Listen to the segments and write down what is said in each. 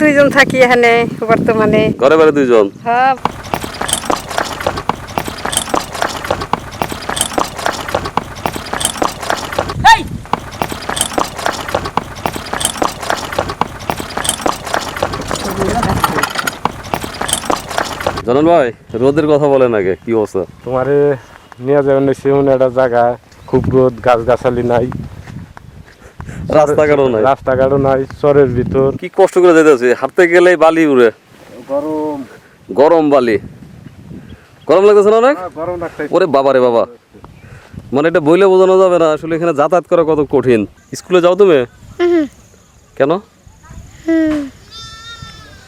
দুইজন থাকি এখানে বর্তমানে। ঘরে বাড়ি দুইজন? হ্যাঁ। জানান ভাই রোদের কথা বলেন আগে কি অবস্থা? তোমারে নিয়ে যাবেন সেমন একটা জায়গা খুব রোদ গাছ গাছালি নাই। রাস্তাঘাটও নাই। রাস্তাঘাটও নাই চরের ভিতর। কি কষ্ট করে যেতেছি হাঁটতে গেলেই বালি উড়ে। গরম। গরম বালি। গরম লাগতেছে না অনেক? গরম লাগতে ওরে বাবা রে বাবা। মানে এটা বইলে বোঝানো যাবে না আসলে এখানে যাতায়াত করা কত কঠিন। স্কুলে যাও তুমি? কেন?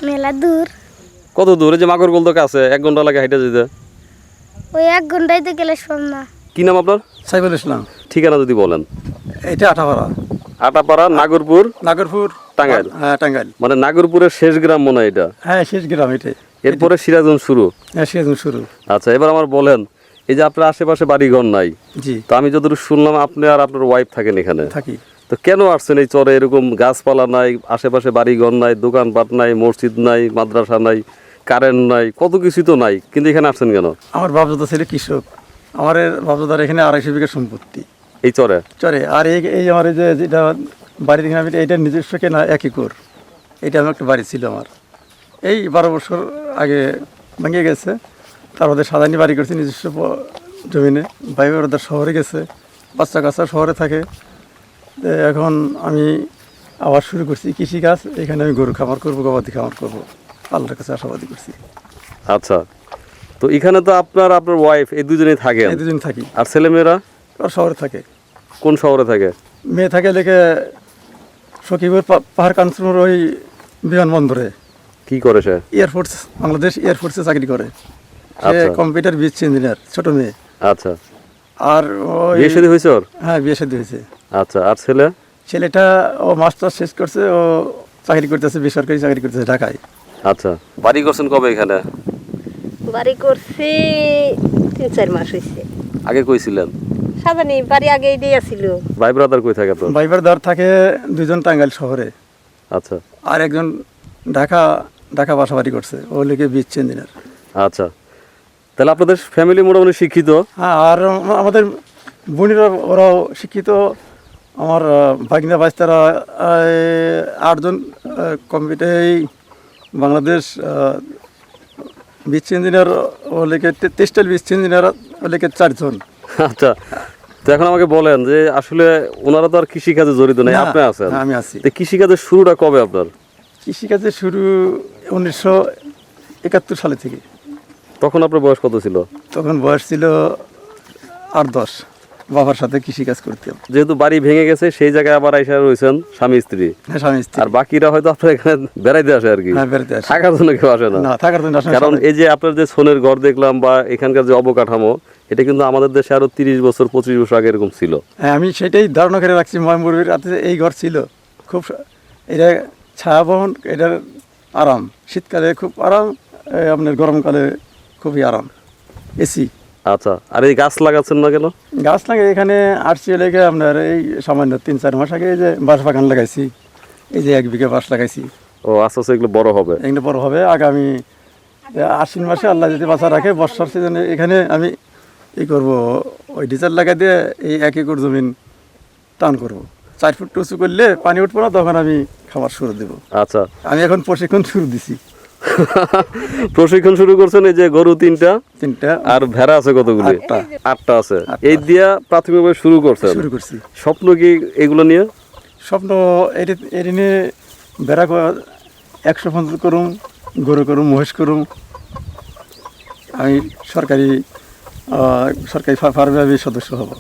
মেলা দূর। কত দূরে? যে মাগর গোল তো কাছে এক ঘণ্টা লাগে হাইটে যেতে। ওই এক ঘন্টায় তো গেলে শোন না কি নাম আপনার? সাইফুল ইসলাম। ঠিকানা যদি বলেন। এটা আঠাপাড়া। আটাপাড়া নাগরপুর নাগরপুর টাঙ্গাইল। হ্যাঁ টাঙ্গাইল। মানে নাগরপুরের শেষ গ্রাম মনে হয় এটা? হ্যাঁ শেষ গ্রাম এটাই। এরপরে সিরাজগঞ্জ শুরু? হ্যাঁ শেষ শুরু। আচ্ছা এবার আমার বলেন এই যে আপনার আশেপাশে বাড়িঘর নাই জি। তো আমি যতটুকু শুনলাম আপনি আর আপনার ওয়াইফ থাকেন এখানে। থাকি। তো কেন আসছেন এই চরে? এরকম গাছপালা নাই আশেপাশে বাড়িঘর নাই দোকানপাট নাই মসজিদ নাই মাদ্রাসা নাই কারেন্ট নাই কত কিছু তো নাই। কিন্তু এখানে আসছেন কেন? আমার বাপদাদা ছিল কৃষক। আমার বাপদাদার এখানে আড়াইশো বিঘা সম্পত্তি। এই চরে? চরে। আর এই এই আমার এই যে যেটা বাড়ির এখানে আমি এটা নিজস্ব কেনা এক একর এটা আমার একটা বাড়ি ছিল আমার। এই বারো বছর আগে ভেঙে গেছে। তার মধ্যে সাদানি বাড়ি করছে নিজস্ব জমিনে। ভাই ওদের শহরে গেছে। বাচ্চা কাচ্চা শহরে থাকে। এখন আমি আবার শুরু করছি কৃষিকাজ। এখানে আমি গরু খামার করব গবাদি খামার করব। আল্লাহর কাছে আশাবাদী করছি। আচ্ছা। তো এখানে তো আপনার আপনার ওয়াইফ এই দুজনেই থাকে দুদিন থাকি। আর ছেলেমেয়েরা? আর শহরে থাকে। কোন শহরে থাকে? মেয়ে থাকে লেগে সখীপুর পাহাড় কাঞ্চনের ওই বিমানবন্দরে। কি করে সে? এয়ারফোর্স বাংলাদেশ এয়ারফোর্সে চাকরি করে। সে আচ্ছা। কম্পিউটার বিচ ইঞ্জিনিয়ার ছোট মেয়ে। আচ্ছা। আর ওই বিয়ে শাদী হয়েছে ওর? হ্যাঁ বিয়ে শাদী হয়েছে। আচ্ছা আর ছেলে? ছেলেটা ও মাস্টার শেষ করছে ও চাকরি করতেছে বেসরকারি চাকরি করতেছে ঢাকায়। আচ্ছা। বাড়ি করছেন কবে এখানে? বাড়ি করছি তিন চার মাস হয়েছে আগে কইছিলেন? সাজানি বাড়ি আগে দিয়ে আসছিল ভাই ব্রাদার কই থাকে তোর বাইবার দার থাকে দুজন টাঙ্গাইল শহরে। আচ্ছা। আর একজন ঢাকা ঢাকা বাসা বাড়ি করছে ও লিখে বিচ ইঞ্জিনিয়ার আচ্ছা। তাহলে আপনাদের ফ্যামিলি মোটামুটি শিক্ষিত? হ্যাঁ আর আমাদের বোনেরা ওরাও শিক্ষিত। আমার ভাগিনা বাইস্তারা আটজন কম্পিউটার এই বাংলাদেশ বিচ ইঞ্জিনিয়ার ও লেগে টেক্সটাইল বিচ ইঞ্জিনিয়ার ও লেগে চারজন। আচ্ছা তো এখন আমাকে বলেন যে আসলে ওনারা তো আর কৃষিকাজে জড়িত নেই আপনি আছেন। আমি আছি। তো কৃষিকাজের শুরুটা কবে আপনার? কৃষিকাজের শুরু উনিশশো একাত্তর সালে থেকে। তখন আপনার বয়স কত ছিল? তখন বয়স ছিল আট দশ। বাবার সাথে কৃষিকাজ করতাম। যেহেতু বাড়ি ভেঙে গেছে সেই জায়গায় আবার আইসা রয়েছেন স্বামী স্ত্রী। হ্যাঁ স্বামী স্ত্রী। আর বাকিরা হয়তো আপনার এখানে বেড়াইতে আসে আর কি। হ্যাঁ থাকার জন্য কেউ আসে না। থাকার জন্য কারণ এই যে আপনার যে সোনের ঘর দেখলাম বা এখানকার যে অবকাঠামো এটা কিন্তু আমাদের দেশে আরও তিরিশ বছর পঁচিশ বছর আগে এরকম ছিল। হ্যাঁ আমি সেটাই ধারণা করে রাখছি ময়মুরবির রাতে এই ঘর ছিল। খুব এটা ছায়া বহন এটার আরাম। শীতকালে খুব আরাম আপনার গরমকালে খুবই আরাম। এসি। আচ্ছা আর এই গাছ লাগাচ্ছেন না কেন? গাছ লাগে এখানে আসছি লেগে আপনার এই সামান্য তিন চার মাস আগে এই যে বাঁশ বাগান লাগাইছি এই যে এক বিঘা বাঁশ লাগাইছি। ও আস্তে আস্তে এগুলো বড় হবে। এগুলো বড় হবে আগামী আশ্বিন মাসে আল্লাহ যদি বাঁচা রাখে বর্ষার সিজনে এখানে আমি ই করব ওই ডিজেল লাগাই দিয়ে এই এক একর জমিন টান করব। চার ফুট উঁচু করলে পানি উঠবো না তখন আমি খাবার শুরু দেবো। আচ্ছা। আমি এখন প্রশিক্ষণ শুরু দিছি। প্রশিক্ষণ শুরু করছেন এই যে গরু তিনটা। তিনটা। আর ভেড়া আছে কতগুলো? আটটা। আটটা আছে। এই দিয়া প্রাথমিকভাবে শুরু করছেন শুরু করছি। স্বপ্ন কি এগুলো নিয়ে? স্বপ্ন এটি এটি নিয়ে বেড়া একশো পঞ্চাশ করুম গরু করুম মহিষ করুম। আমি সরকারি সরকারি ফা- ফার্মে আমি সদস্য হব।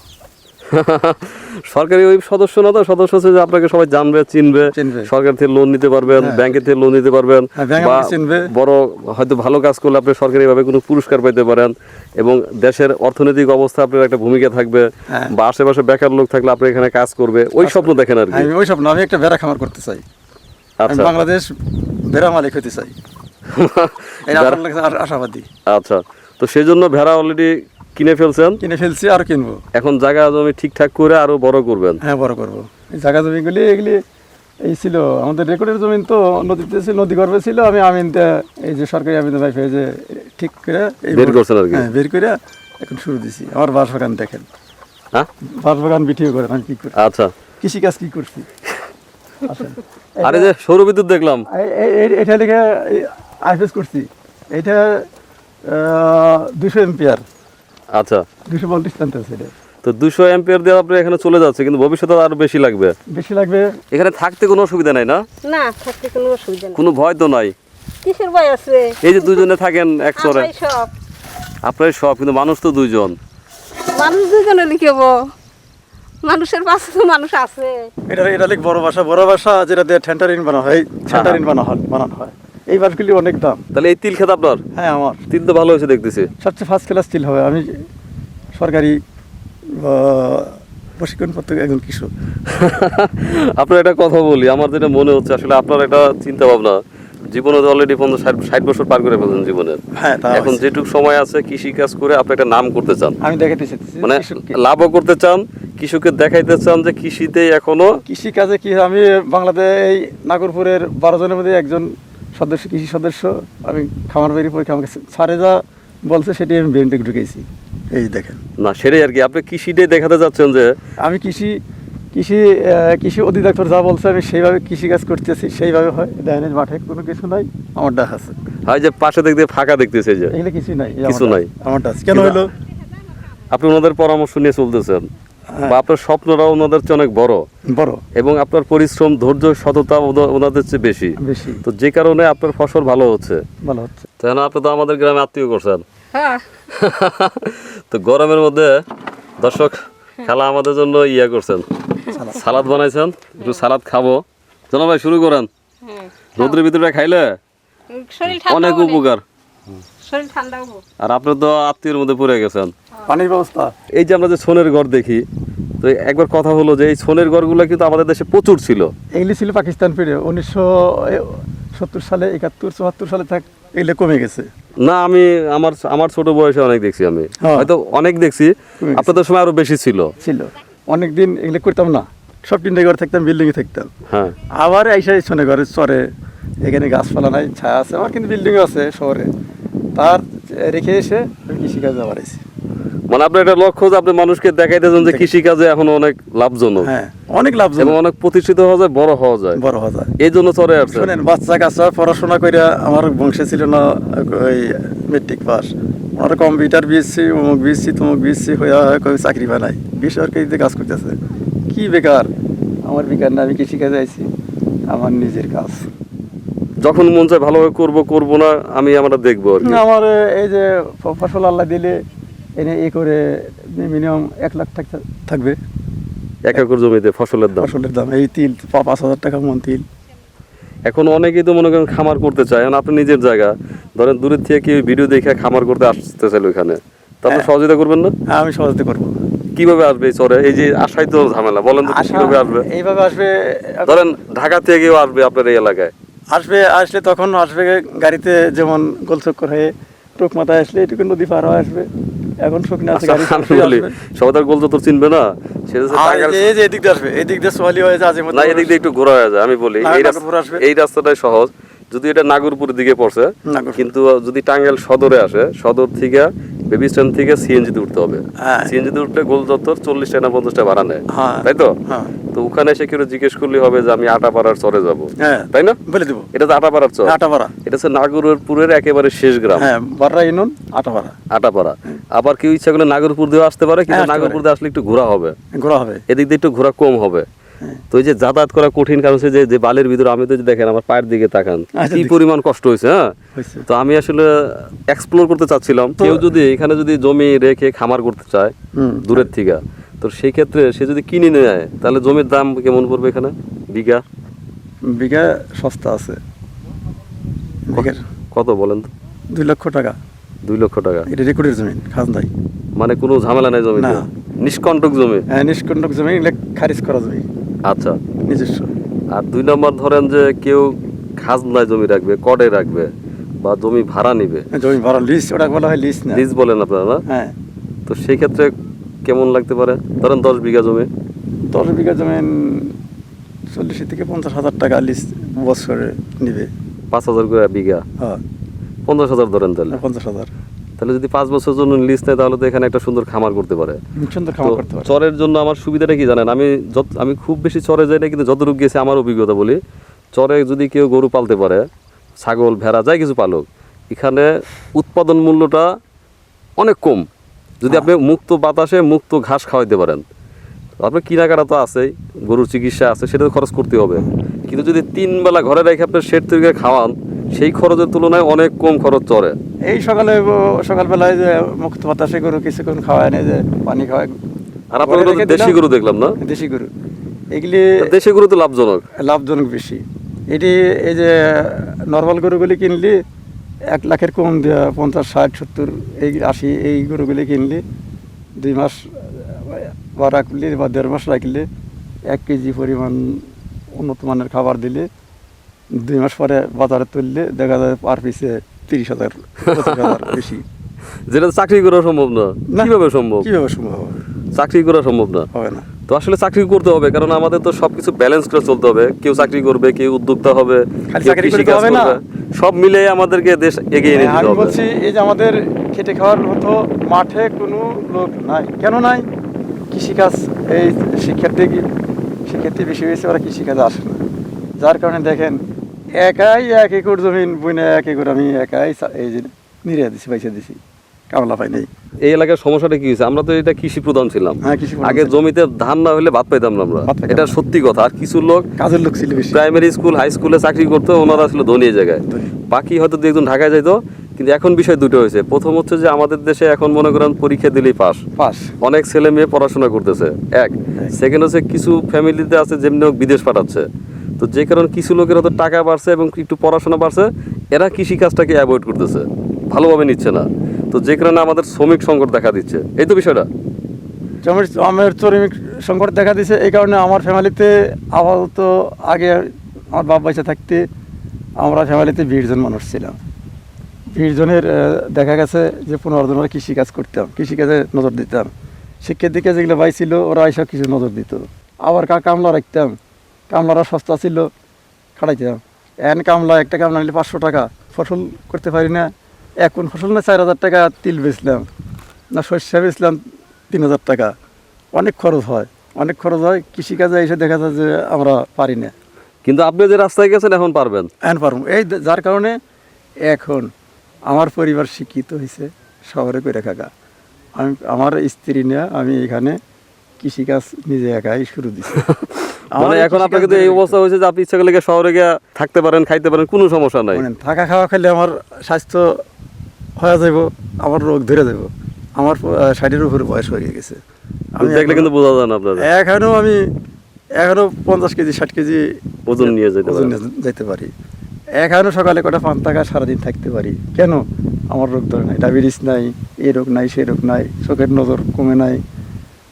সরকারি ওই সদস্য না তো? সদস্য হচ্ছে যে আপনাকে সবাই জানবে চিনবে। সরকার থেকে লোন নিতে পারবেন। ব্যাংকের থেকে লোন নিতে পারবেন। হ্যাঁ, বা বড় হয়তো ভালো কাজ করলে আপনি সরকারিভাবে কোনো পুরস্কার পেতে পারেন এবং দেশের অর্থনৈতিক অবস্থা আপনার একটা ভূমিকা থাকবে হ্যাঁ। বা আশেপাশে বেকার লোক থাকলে আপনি এখানে কাজ করবে ওই স্বপ্ন দেখেন আর কি। আমি ওই স্বপ্ন আমি একটা বেড়া খামার করতে চাই। আচ্ছা। বাংলাদেশ বেড়া মালিক হতে চাই। আশাবাদী। আচ্ছা। তো সেই জন্য ভেড়া অলরেডি কিনে ফেলছেন? কিনে ফেলছি আর কিনবো। এখন জায়গা জমি ঠিকঠাক করে আরও বড় করবেন। হ্যাঁ বড় করব। এই জায়গা জমিগুলি এগুলি এই ছিল আমাদের রেকর্ডের জমিন তো নদীতে ছিল নদী গর্ভে ছিল আমি আমিনটা এই যে সরকারি আমিন ভাই যে ঠিক করে বের করছেন আর কি? হ্যাঁ বের করে এখন শুরু দিছি। আমার বাঁশবাগান দেখেন। হ্যাঁ? বাঁশবাগান বিটিও করেন আমি কি করি? আচ্ছা। কৃষিকাজ কি করছি? আরে যে সৌর বিদ্যুৎ দেখলাম। এটা লিখে আইপিএস করছি। এটা দুশো এম্পিয়ার আচ্ছা। দুশো পঞ্চাশ টানতে আছে এটা। তো দুশো এম্পিয়ার দিয়ে আপনি এখানে চলে যাচ্ছে কিন্তু ভবিষ্যতে আরও বেশি লাগবে। বেশি লাগবে। এখানে থাকতে কোনো অসুবিধা নাই না? না থাকতে কোনো অসুবিধা নেই। কোনো ভয় তো নাই? কিসের ভয় আছে? এই যে দুজনে থাকেন এক চরে সব। আপনার সব কিন্তু মানুষ তো দুইজন। মানুষ দুজনে লিখেব মানুষের পাশে তো মানুষ আছে। এটা এটা লিখ বড় ভাষা। বড় ভাষা যেটা দিয়ে ঠ্যান্টারিন বানানো হয় ঠ্যান্টারিন বানানো হয় বানানো হয়। এই বাসগুলি অনেক দাম। তাহলে এই তিল খেত আপনার? হ্যাঁ আমার। তিল তো ভালো হয়েছে দেখতেছি। সবচেয়ে ফার্স্ট ক্লাস তিল হবে। আমি সরকারি আহ, প্রশিক্ষণপ্রাপ্ত একজন কৃষক। আপনার একটা কথা বলি আমার যেটা মনে হচ্ছে আসলে আপনার একটা চিন্তা ভাবনা জীবনে তো অলরেডি পঞ্চাশ ষাট ষাট বছর পার করে ফেলছেন জীবনের। হ্যাঁ তা এখন যেটুকু সময় আছে কৃষি কাজ করে আপনি একটা নাম করতে চান। আমি দেখাতে মানে। লাভও করতে চান কৃষককে দেখাইতে চান যে কৃষিতেই এখনও কৃষি কাজে কি আমি বাংলাদেশ এই নাগরপুরের বারো জনের মধ্যে একজন সদস্য কৃষি সদস্য আমি খামার বাড়ি পরীক্ষা আমাকে স্যারে যা বলছে সেটি আমি ব্রেনটে ঢুকেছি। এই দেখেন। না সেটাই আর কি। আপনি কৃষিটাই দেখাতে চাচ্ছেন যে আমি কৃষি কৃষি কৃষি অধিদপ্তর যা বলছে আমি সেইভাবে কৃষি কাজ করতেছি সেইভাবে হয়। দেখেন মাঠে কোনো কিছু নাই আমার ডাক আছে। হয় যে পাশে দেখতে ফাঁকা দেখতেছে যে। এগুলো কিছু নাই কিছু নাই। আমার ডাক। কেন হলো? আপনি ওনাদের পরামর্শ নিয়ে চলতেছেন। হ্যাঁ। বা আপনার স্বপ্নটাও ওনাদের চেয়ে অনেক বড়। বড়। এবং আপনার পরিশ্রম ধৈর্য সততা ওনা- ওনাদের চেয়ে বেশি। বেশি। তো যে কারণে আপনার ফসল ভালো হচ্ছে। ভালো হচ্ছে। তাই না? আপনি তো আমাদের গ্রামে আত্মীয় করছেন। হ্যাঁ। তো গরমের মধ্যে দর্শক খেলা আমাদের জন্য ইয়া করছেন। সালাদ। বানাইছেন। একটু সালাদ খাব। জানো ভাই শুরু করেন। হ্যাঁ রোদ্রের ভিতরে খাইলে শরীর ঠান্ডা অনেক উপকার। শরীর ঠান্ডা হব। আর আপনি তো আত্মীয়ের মধ্যে পড়ে গেছেন। পানির ব্যবস্থা। এই যে আমরা যে সোনের ঘর দেখি তো একবার কথা হলো যে এই সোনের ঘরগুলো কিন্তু আমাদের দেশে প্রচুর ছিল। এগুলি ছিল পাকিস্তান পিরিয়ড উনিশশো সত্তর সালে একাত্তর চুয়াত্তর সালে থাক এগুলো কমে গেছে। না আমি আমার আমার ছোট বয়সে অনেক দেখছি আমি। হ্যাঁ। হয়তো অনেক দেখছি আপনাদের সময় আরও বেশি ছিল। ছিল। অনেক দিন এগুলো করতাম না। সব তিনটে ঘরে থাকতাম বিল্ডিংয়ে থাকতাম। হ্যাঁ। আবার আইসা শোনে ঘরে চরে এখানে গাছপালা নাই ছায়া আছে আমার কিন্তু বিল্ডিং আছে শহরে। তার রেখে এসে কৃষিকাজে আবার আইসি মানে আপনার একটা লক্ষ্য যে আপনি মানুষকে দেখাইতেছেন যে কৃষি কাজে এখন অনেক লাভজনক। হ্যাঁ অনেক এবং লাভজনক অনেক প্রতিষ্ঠিত হওয়া যায় বড় হওয়া যায়। বড় হওয়া যায়। এই জন্য চলে আসছে। শোনেন বাচ্চা কাচ্চা পড়াশোনা করে আমার বংশে ছিল না ওই মেট্রিক পাস ওনারা কম্পিউটার বিএসসি অমুক বিএসসি তমুক বিএসসি হয়ে চাকরি বানাই বেসরকারিতে কাজ করতেছে। কি বেকার? আমার বেকার না আমি কৃষিকাজে আইছি। আমার নিজের কাজ। যখন মন চায় ভালোভাবে করব করব না আমি আমরা দেখব আমার এই যে ফসল আল্লাহ দিলে এনে এ করে মিনিমাম এক লাখ টাকা থাকবে। এক একর জমিতে ফসলের দাম? ফসলের দাম এই তিল পাঁচ হাজার টাকা মন তিল। এখন অনেকেই তো মনে করেন খামার করতে চায়। এখন আপনি নিজের জায়গা। ধরেন দূরের থেকে কেউ ভিডিও দেখে খামার করতে আসতে চাইল ওইখানে। তা আপনি হ্যাঁ। সহযোগিতা করবেন না? হ্যাঁ আমি সহযোগিতা করব। কীভাবে আসবে এই চরে? এই যে আসাই তো ঝামেলা। বলেন তো কীভাবে আসবে? এইভাবে আসবে ধরেন ঢাকা থেকে কেউ আসবে আপনার এই এলাকায়। আসবে আসলে তখন আসবে গাড়িতে যেমন গোলচক্কর হয়ে টোক মাথায় আসলে এটুকু নদী পার হয়ে আসবে। এখন শুকনো আছে আচ্ছা, গাড়ি আমি বলি সবাই তার গোলচত্বর চিনবে না। এই যে এদিক দিয়ে আসবে এদিক দিয়ে সোয়ালি হয়ে যায় না এদিক দিয়ে একটু ঘোরা হয়ে যায় আমি বলি। এই রাস্তাটাই সহজ। যদি এটা নাগরপুরের দিকে পড়ছে কিন্তু যদি টাঙ্গাইল সদরে আসে সদর থেকে বেবি স্ট্যান্ড থেকে সিএনজিতে উঠতে হবে। হ্যাঁ। সিএনজিতে উঠলে গোল চত্বর চল্লিশ টাকা পঞ্চাশ টাকা ভাড়া নেয়। হ্যাঁ। তাই তো? হ্যাঁ। তো ওখানে এসে কেউ জিজ্ঞেস করলে হবে যে আমি আটাপাড়ার চরে যাব। হ্যাঁ। তাই না? বলে দেবো। এটা তো আটাপাড়ার চর। আটাপাড়া এটা হচ্ছে নাগরপুরের একেবারে শেষ গ্রাম। হ্যাঁ বাররা আটাপাড়া আটাপাড়া আবার কেউ ইচ্ছা করলে নাগরপুর দিয়ে আসতে পারে কিন্তু হ্যাঁ, নাগরপুর দিয়ে আসলে একটু ঘোরা হবে। ঘোরা হবে। এদিক দিয়ে একটু ঘোরা কম হবে। হ্যাঁ। তো এই যে যাতায়াত করা কঠিন কারণ হচ্ছে যে বালির ভিতরে আমি তো দেখেন আমার পায়ের দিকে তাকান আচ্ছা, কি পরিমাণ কষ্ট হয়েছে হ্যাঁ? তো আমি আসলে এক্সপ্লোর করতে চাচ্ছিলাম। কেউ যদি এখানে যদি জমি রেখে খামার করতে চায় দূরের থেকে তো সেই ক্ষেত্রে সে যদি কিনে নেয় তাহলে জমির দাম কেমন পড়বে এখানে? বিঘা? বিঘা সস্তা আছে। কত বলেন তো? দুই লক্ষ টাকা। দুই লক্ষ টাকা। এটা রেকর্ডের জমি খাজনাই। মানে কোনো ঝামেলা নাই জমি না। নিষ্কণ্টক জমি? হ্যাঁ নিষ্কণ্ডক জমি খারিজ করা জমি। আচ্ছা। নিজস্ব। আর দুই নম্বর ধরেন যে কেউ খাজনায় জমি রাখবে কডে রাখবে বা জমি ভাড়া নিবে। জমি ভাড়া লিজ ওটা বলা হয় লিজ না। লিজ বলেন আপনারা না? হ্যাঁ। তো সেই ক্ষেত্রে কেমন লাগতে পারে? ধরেন দশ বিঘা জমি। দশ বিঘা জমি চল্লিশ থেকে পঞ্চাশ হাজার টাকা লিজ বছরে নিবে। পাঁচ হাজার করে বিঘা। হ্যাঁ। পঞ্চাশ হাজার ধরেন তাহলে। পঞ্চাশ হাজার। তাহলে যদি পাঁচ বছর জন্য লিস্ট নেয় তাহলে তো এখানে একটা সুন্দর খামার করতে পারে। সুন্দর খামার করতে পারে। চরের জন্য আমার সুবিধাটা কি জানেন? আমি যত আমি খুব বেশি চরে যাই না কিন্তু যতটুকু গেছে আমার অভিজ্ঞতা বলি চরে যদি কেউ গরু পালতে পারে ছাগল ভেড়া যাই কিছু পালক এখানে উৎপাদন মূল্যটা অনেক কম। যদি আপনি মুক্ত বাতাসে মুক্ত ঘাস খাওয়াইতে পারেন আপনার কেনাকাটা তো আছেই গরুর চিকিৎসা আছে সেটা তো খরচ করতে হবে। কিন্তু যদি তিন বেলা ঘরে রেখে আপনার শেড তৈরি করে খাওয়ান সেই খরচের তুলনায় অনেক কম খরচ চড়ে এই সকালে সকালবেলায় যে মুক্ত বাতাসে গরু কিছুক্ষণ খাওয়ায় নেই যে পানি খাওয়ায়। আর আপনার দেশি গরু দেখলাম না? দেশি গরু। এগুলি দেশি গরু তো লাভজনক। লাভজনক বেশি। এটি এই যে নর্মাল গরুগুলি কিনলি এক লাখের কম দেওয়া পঞ্চাশ ষাট সত্তর এই আশি এই গরুগুলি কিনলি দুই মাস বা রাখলি বা দেড় মাস রাখলে এক কেজি পরিমাণ উন্নত মানের খাবার দিলে দুই মাস পরে বাজারে তুললে দেখা যায় পার পিসে তিরিশ হাজার বেশি। যেটা চাকরি করা সম্ভব না। কীভাবে সম্ভব? কীভাবে সম্ভব চাকরি করা সম্ভব না। হবে না। তো আসলে চাকরি করতে হবে কারণ আমাদের তো সবকিছু ব্যালেন্স করে চলতে হবে। কেউ চাকরি করবে কেউ উদ্যোক্তা হবে। সব মিলে আমাদেরকে দেশ এগিয়ে নিয়ে হ্যাঁ, যেতে আমি হবে। বলছি এই যে আমাদের খেটে খাওয়ার মতো মাঠে কোনো লোক নাই। কেন নাই? কৃষিকাজ এই শিক্ষার্থী শিক্ষার্থী বেশি হয়েছে ওরা কৃষিকাজে আসে না। যার কারণে দেখেন একাই এক একর জমিন বইনে এক একর আমি একাই এই যে নিরে দিছি পয়সা দিছি কামলা পাই নাই। এই এলাকার সমস্যাটা কি হয়েছে? আমরা তো এটা কৃষি প্রধান ছিলাম। হ্যাঁ, আগে জমিতে ধান না হলে ভাত পাইতাম না আমরা। এটা সত্যি কথা। আর কিছু লোক কাজের লোক ছিল প্রাইমারি স্কুল হাই স্কুলে চাকরি করতো ওনারা ছিল ধনী জায়গায়। বাকি হয়তো দু একজন ঢাকায় যাইতো কিন্তু এখন বিষয় দুটো হয়েছে। প্রথম হচ্ছে যে আমাদের দেশে এখন মনে করেন পরীক্ষা দিলেই পাস। পাস। অনেক ছেলে মেয়ে পড়াশোনা করতেছে এক। সেকেন্ড হচ্ছে কিছু ফ্যামিলিতে আছে যেমনি হোক বিদেশ পাঠাচ্ছে। তো যে কারণে কিছু লোকের হয়তো টাকা বাড়ছে এবং একটু পড়াশোনা বাড়ছে, এরা কৃষি কাজটাকে অ্যাভয়েড করতেছে। ভালোভাবে নিচ্ছে না। তো যে কারণে আমাদের শ্রমিক সংকট দেখা দিচ্ছে। এই তো বিষয়টা। জমির আমার শ্রমিক সংকট দেখা দিচ্ছে এই কারণে আমার ফ্যামিলিতে আপাতত আগে আমার বাপ পয়সা থাকতে আমরা ফ্যামিলিতে বিশ জন মানুষ ছিলাম। বিশ জনের দেখা গেছে যে পনেরো জন কৃষিকাজ করতাম, কৃষিকাজে নজর দিতাম। শিক্ষার দিকে যেগুলো ভাই ছিল ওরা এইসব কিছু নজর দিত। আবার কা কামলা রাখতাম। কামলারা সস্তা ছিল খাটাইতাম এন কামলা একটা কামলা নিলে পাঁচশো টাকা ফসল করতে পারি না। এখন ফসল না চার হাজার টাকা তিল বেচলাম না শস্য বেচলাম তিন হাজার টাকা। অনেক খরচ হয় অনেক খরচ হয় কৃষিকাজে এসে দেখা যায় যে আমরা পারি না। কিন্তু আপনি যে রাস্তায় গেছেন এখন পারবেন? এখন পারব। এই যার কারণে এখন আমার পরিবার শিক্ষিত হয়েছে শহরে করে থাকা আমি আমার স্ত্রী নিয়ে আমি এখানে কৃষিকাজ নিজে একাই শুরু দিছি। মানে এখন আপনাকে তো এই অবস্থা হয়েছে যে আপনি ইচ্ছা করলে শহরে গিয়ে থাকতে পারেন খাইতে পারেন কোনো সমস্যা নাই। মানে থাকা খাওয়া খেলে আমার স্বাস্থ্য হয়ে যাব আমার রোগ ধরে যাব আমার ষাটের উপরে বয়স হয়ে গেছে। আমি দেখলে কিন্তু বোঝা যায় না আপনাদের। এখনও আমি এখনও পঞ্চাশ কেজি ষাট কেজি ওজন নিয়ে যেতে ওজন যেতে পারি। এখনও সকালে কটা পান টাকা সারাদিন থাকতে পারি। কেন? আমার রোগ ধরে নাই ডায়াবেটিস নাই এই রোগ নাই সে রোগ নাই চোখের নজর কমে নাই।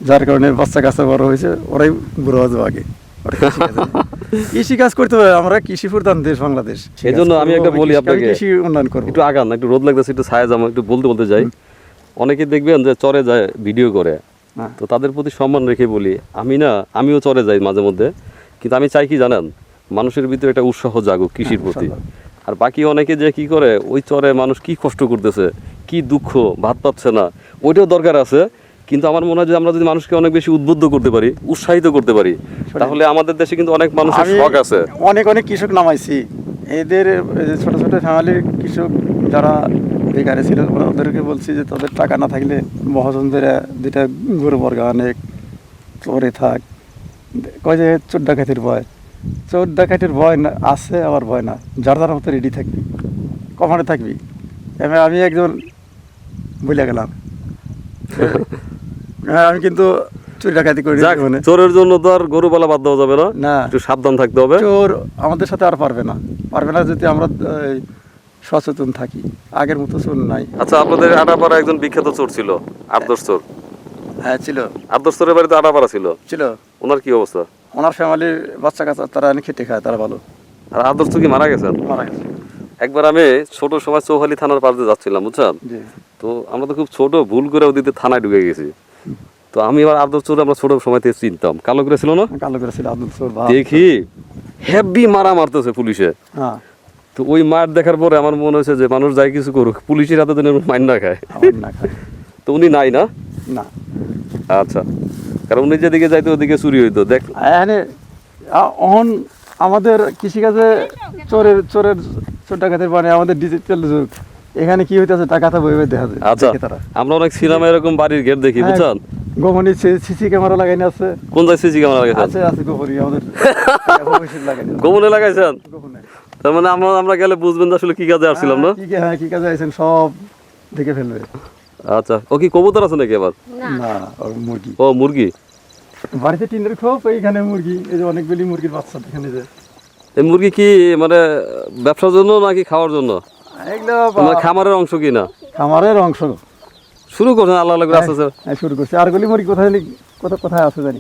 যার কারণে বাচ্চা কাছে বড় হয়েছে ওরাই বুড়ো হওয়া আগে। কৃষি কাজ করতে হবে আমরা কৃষি প্রধান দেশ বাংলাদেশ। এই জন্য আমি একটা বলি আপনাকে কৃষি উন্নয়ন করব। একটু আগান না, একটু রোদ লাগতেছে একটু ছায়া জামা একটু বলতে বলতে যাই। অনেকে দেখবেন যে চরে যায় ভিডিও করে। হ্যাঁ। তো তাদের প্রতি সম্মান রেখে বলি আমি না আমিও চরে যাই মাঝে মধ্যে। কিন্তু আমি চাই কি জানেন মানুষের ভিতরে একটা উৎসাহ জাগুক কৃষির প্রতি। আর বাকি অনেকে যে কি করে ওই চরে মানুষ কি কষ্ট করতেছে কি দুঃখ ভাত পাচ্ছে না ওইটাও দরকার আছে। কিন্তু আমার মনে হয় যে আমরা যদি মানুষকে অনেক বেশি উদ্বুদ্ধ করতে পারি উৎসাহিত করতে পারি তাহলে আমাদের দেশে কিন্তু অনেক মানুষের শখ আছে। অনেক অনেক কৃষক নামাইছি। এদের ছোট ছোট ফ্যামিলির কৃষক যারা বেকারে ছিল ওদেরকে বলছি যে তাদের টাকা না থাকলে মহাজনদের যেটা গরু বর্গা অনেক চরে থাক। কয় যে চোর ডাকাতির ভয়। চোর ডাকাতির ভয় না আছে আবার ভয় না। যার যার মতো রেডি থাকবি। কমানে থাকবি। এবার আমি একজন বলে গেলাম। হ্যাঁ, আমি কিন্তু চুরি ডাকাতি করি মানে চোরের জন্য তো আর গরু পালা বাদ দেওয়া যাবে না। না। একটু সাবধান থাকতে হবে। চোর আমাদের সাথে আর পারবে না। পারবে না যদি আমরা সচেতন থাকি। আগের মতো চোর নাই। আচ্ছা আপনাদের আটাপাড়া একজন বিখ্যাত চোর ছিল আদর্শ চোর। হ্যাঁ ছিল। আদর্শ চোরের বাড়িতে আটাপাড়া ছিল? ছিল। ওনার কি অবস্থা? ওনার ফ্যামিলির বাচ্চা কাচ্চা তারা এনে খেটে খায় তারা ভালো। আর আদর্শ কি মারা গেছেন? মারা গেছে। একবার আমি ছোট সময় চৌহালি থানার পাশে যাচ্ছিলাম বুঝছেন? তো আমরা তো খুব ছোট ভুল করে ওদিকে থানায় ঢুকে গেছি। তো আমি এবার আদর চোর আমরা ছোট সময় থেকে চিনতাম। কালো করে ছিল না? কালো করে ছিল আব্দুল ভাব দেখি। হেভি মারা মারতেছে পুলিশে। হ্যাঁ। তো ওই মার দেখার পরে আমার মনে হয়েছে যে মানুষ যাই কিছু করুক পুলিশের হাতে দিনের মাইন না খায়। তো উনি নাই না? না। আচ্ছা। কারণ উনি যেদিকে যাইতো ওদিকে চুরি হইতো। দেখ। এখানে অহন আমাদের কৃষিকাজে চোরের চোরের চোর ডাকাতের মানে আমাদের ডিজিটাল যুগ। এখানে কি হইতেছে টাকাটা বই বই দেখা যায় আচ্ছা আমরা অনেক সিনেমা এরকম বাড়ির গেট দেখি হ্যাঁ, বুঝছেন? গোপনে সিসি ক্যামেরা লাগাইনি আছে। কোন জায়গায় সিসি ক্যামেরা লাগাইছেন? আছে আছে গোপনে আমাদের গোপনে লাগাইছেন? গোপনে। তার মানে আমরা আমরা গেলে বুঝবেন যে আসলে কি কাজে আসছিলাম না? হ্যাঁ, কি হ্যাঁ কি কাজে আইছেন সব দেখে ফেলবে। আচ্ছা ও কি কবুতর আছে নাকি আবার না ওর মুরগি। ও মুরগি? বাড়িতে টিনের খোপ এইখানে মুরগি এই যে অনেকগুলি মুরগির বাচ্চা এখানে যে। এই মুরগি কি মানে ব্যবসার জন্য নাকি খাওয়ার জন্য? খামারের অংশ কি না? খামারের অংশ। শুরু করছেন আল্লাহ আল্লাহ করে আস্তে আস্তে হ্যাঁ, শুরু করছি। আর গলি মরি কোথায় কোথায় আছে জানি।